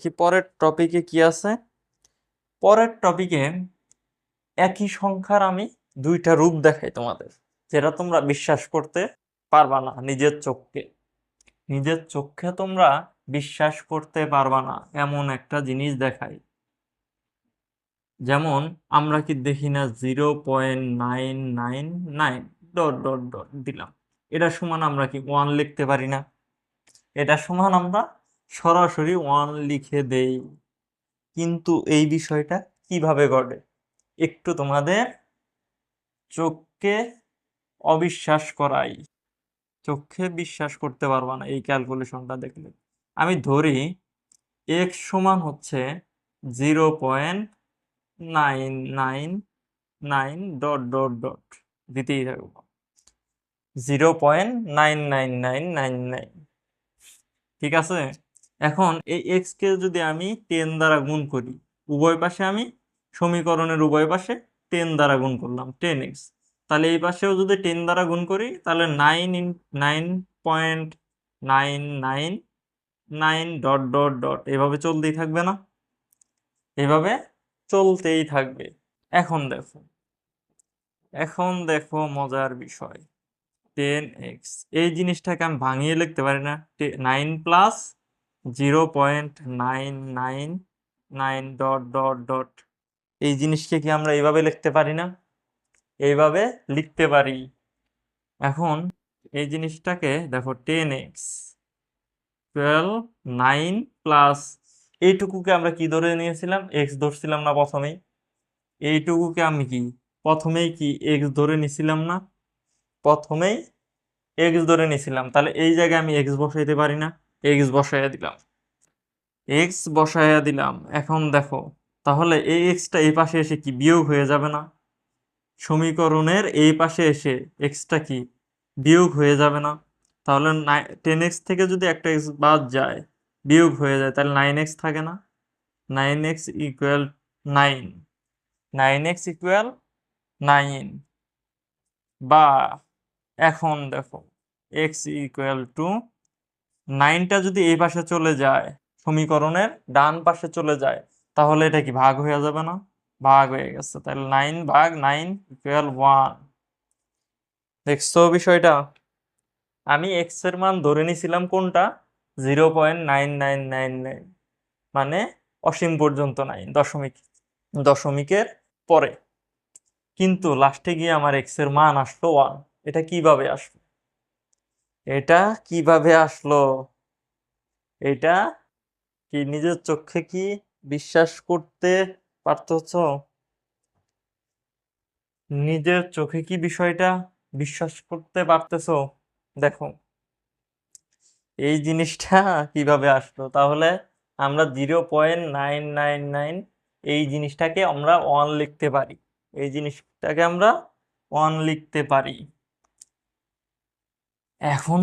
কি পরের টপিকে কি আছে? পরের টপিকে একই সংখ্যার আমি দুইটা রূপ দেখাই তোমাদের, যেটা তোমরা বিশ্বাস করতে পারবা না নিজের চোখকে। নিজের চোখে তোমরা বিশ্বাস করতে পারবা না, এমন একটা জিনিস দেখাই। যেমন, আমরা কি দেখি না zero point nine nine nine? Dot dot dot দিলাম। এটা সমান আমরা কি ওয়ান লিখতে পারি না? এটা সমান আমরা সরাসরি ওয়ান লিখে দেই। কিন্তু এই বিষয়টা কীভাবে ঘটে? একটু তোমাদের চোখকে অবিশ্বাস করাই। চোখে বিশ্বাস করতে পারবা না এই ক্যালকুলেশনটা দেখলে। আমি ধরি এক সমান হচ্ছে zero point nine nine nine dot dot dot দিতেই থাকব zero point nine nine nine nine nine ঠিক আছে? এখন এই এক্স কে যদি আমি টেন দ্বারা গুণ করি, উভয় পাশে আমি সমীকরণের উভয় পাশে টেন দ্বারা গুণ করলাম টেন এক্স তাহলে এই পাশেও যদি টেন দ্বারা গুণ করি, তাহলে nine in nine point nine nine nine dot dot dot এভাবে চলতেই থাকবে না। এভাবে চলতেই থাকবে। এখন দেখো এখন দেখো মজার বিষয় টেন এক্স এই জিনিসটাকে আমি ভাঙিয়ে লিখতে পারি না nine plus zero point nine nine nine dot dot dot এই জিনিসকে কি আমরা এইভাবে লিখতে পারি না? এইভাবে লিখতে পারি। এখন এই জিনিসটাকে দেখো ten x twelve nine plus এইটুকুকে আমরা কি ধরে নিয়েছিলাম? এক্স ধরছিলাম না প্রথমেই। এইটুকুকে আমি কি? প্রথমেই কি এক্স ধরে নিছিলাম না? প্রথমেই এক্স ধরে নিছিলাম। তাহলে এই জায়গায় আমি এক্স বসাইতে পারি না। এক্স বসাইয়া দিলাম। এক্স বসাইয়া দিলাম। এখন দেখো, তাহলে এই এক্সটা এই পাশে এসে কি বিয়োগ হয়ে যাবে না? সমীকরণের এই পাশে এসে এক্সটা কি বিয়োগ হয়ে যাবে না? তাহলে টেন এক্স থেকে যদি একটা এক্স বাদ যায়, বিয়োগ হয়ে যায়, তাহলে নাইন এক্স থাকে না? Nine x equal nine nine x equal nine বা, এখন দেখো এক্স ইকুয়াল টু নাইনটা যদি এই পাশে চলে যায়, সমীকরণের ডান পাশে চলে যায়, তাহলে এটা কি ভাগ হয়ে যাবে না? ভাগ হয়ে গেছে। তাহলে নাইন ভাগ নাইন ইকুয়াল ওয়ান দেখছ বিষয়টা? আমি এক্সের মান ধরে নিছিলাম কোনটা? Zero point nine nine nine nine মানে অসীম পর্যন্ত নাইন, দশমিক, দশমিকের পরে। কিন্তু লাস্টে গিয়ে আমার এক্সের মান আসলো ওয়ান এটা কীভাবে আসলো এটা কীভাবে আসলো? এটা কি নিজের চোখে কি বিশ্বাস করতে পারতেছ নিজের চোখে কি বিষয়টা বিশ্বাস করতে পারতেছ দেখো, এই জিনিসটা কীভাবে আসলো? তাহলে আমরা zero point nine nine nine এই জিনিসটাকে আমরা ওয়ান লিখতে পারি। এই জিনিসটাকে আমরা ওয়ান লিখতে পারি। এখন